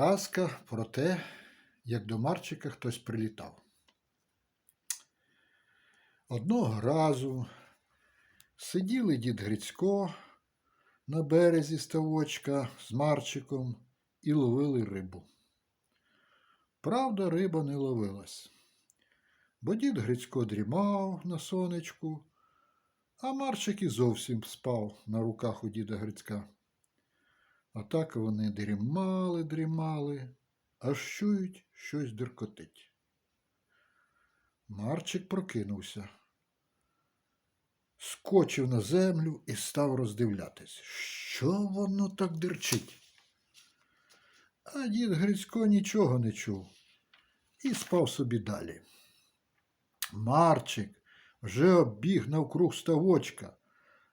Казка про те, як до Марчика хтось прилітав. Одного разу сиділи дід Грицько на березі ставочка з Марчиком і ловили рибу. Правда, риба не ловилась, бо дід Грицько дрімав на сонечку, а Марчик і зовсім спав на руках у діда Грицька. А так вони дрімали, дрімали, аж чують щось деркотить. Марчик прокинувся, скочив на землю і став роздивлятись, що воно так дерчить. А дід Грицько нічого не чув і спав собі далі. Марчик вже обіг навкруг ставочка,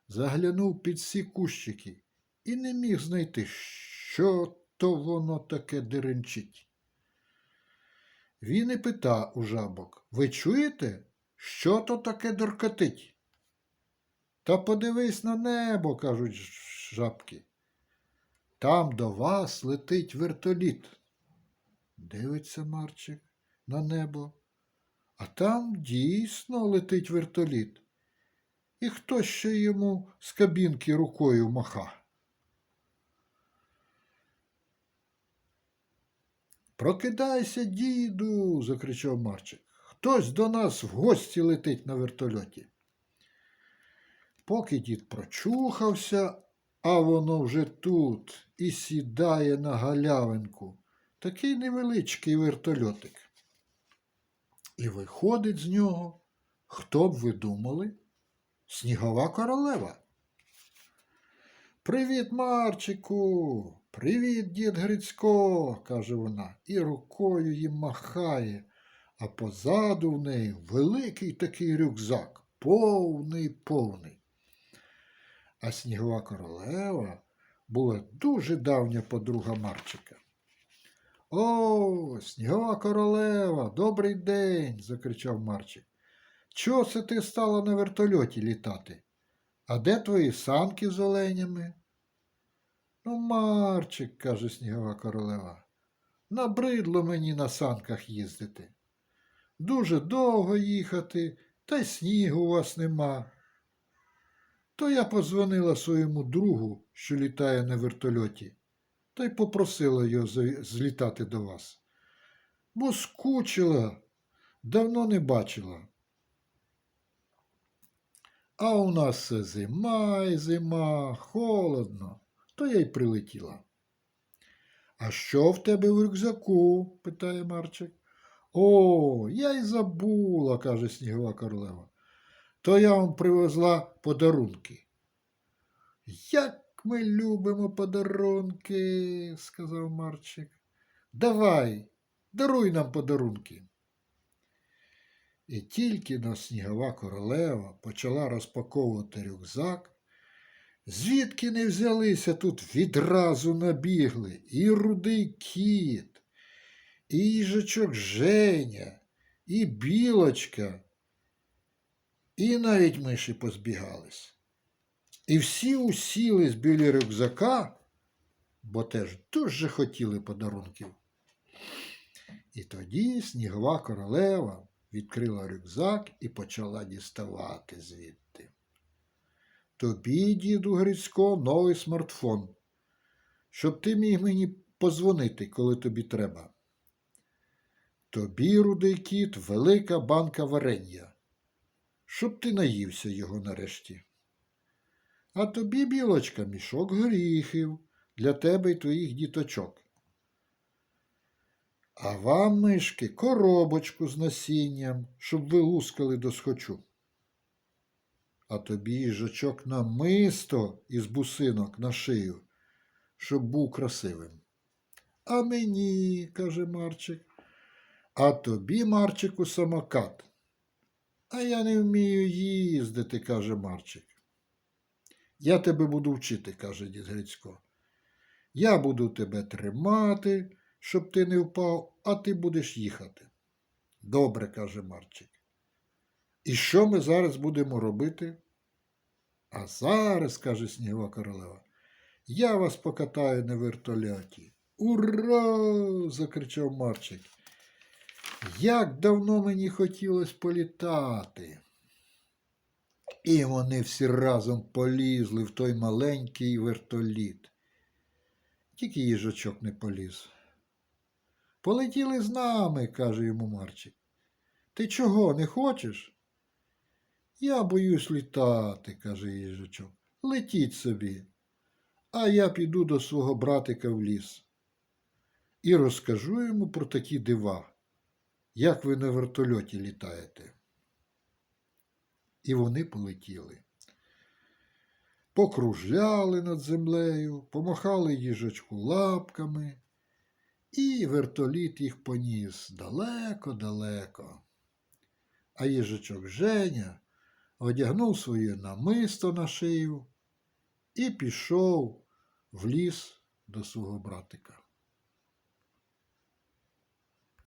заглянув під всі кущики і не міг знайти, що то воно таке деренчить. Він і пита у жабок Ви чуєте, що то таке доркотить? Та подивись на небо, кажуть жабки. Там до вас летить вертоліт. Дивиться Марчик на небо, а там дійсно летить вертоліт. І хто ще йому з кабінки рукою маха? Прокидайся, діду, закричав Марчик. Хтось до нас в гості летить на вертольоті. Поки дід прочухався, а воно вже тут і сідає на галявинку. Такий невеличкий вертольотик. І виходить з нього, хто б ви думали? Снігова королева. Привіт, Марчику! Привіт, дід Грицько, каже вона, і рукою їм махає, а позаду в неї великий такий рюкзак, повний повний. А снігова королева була дуже давня подруга Марчика. О, снігова королева, добрий день, закричав Марчик. Чого це ти стала на вертольоті літати? А де твої санки з оленями? Ну, Марчик, каже снігова королева, набридло мені на санках їздити. Дуже довго їхати, та й снігу у вас нема. То я позвонила своєму другу, що літає на вертольоті, та й попросила його злітати до вас. Бо скучила, давно не бачила. А у нас все зима і зима, холодно, то я й прилетіла. А що в тебе в рюкзаку? питає Марчик. О, я й забула, каже снігова королева. То я вам привезла подарунки. Як ми любимо подарунки, сказав Марчик. Давай, даруй нам подарунки. І тільки но снігова королева почала розпаковувати рюкзак, звідки не взялися тут відразу набігли і рудий кіт, і їжачок Женя, і білочка, і навіть миші позбігались. І всі усілись біля рюкзака, бо теж дуже хотіли подарунків. І тоді снігова королева відкрила рюкзак і почала діставати звідти. Тобі, діду Грицько, новий смартфон, щоб ти міг мені позвонити, коли тобі треба. Тобі, рудий кіт, велика банка варення, щоб ти наївся його нарешті. А тобі, білочка, мішок горіхів для тебе й твоїх діточок. А вам, мишки, коробочку з насінням, щоб ви лускали до схочу. А тобі їжачок намисто із бусинок на шию, щоб був красивим. А мені, каже Марчик, а тобі, Марчику, самокат. А я не вмію їздити, каже Марчик. Я тебе буду вчити, каже дід Грицько. Я буду тебе тримати, щоб ти не впав, а ти будеш їхати. Добре, каже Марчик. І що ми зараз будемо робити? А зараз, каже снігова королева, я вас покатаю на вертольоті. Ура! закричав Марчик. Як давно мені хотілося політати. І вони всі разом полізли в той маленький вертоліт. Тільки їжачок не поліз. Полетіли з нами, каже йому Марчик. Ти чого, не хочеш? Я боюсь літати, каже їжачок. Летіть собі, а я піду до свого братика в ліс. І розкажу йому про такі дива, як ви на вертольоті літаєте. І вони полетіли. Покружляли над землею, помахали їжачку лапками, і вертоліт їх поніс далеко-далеко. А їжачок Женя одягнув своє намисто на шию і пішов в ліс до свого братика.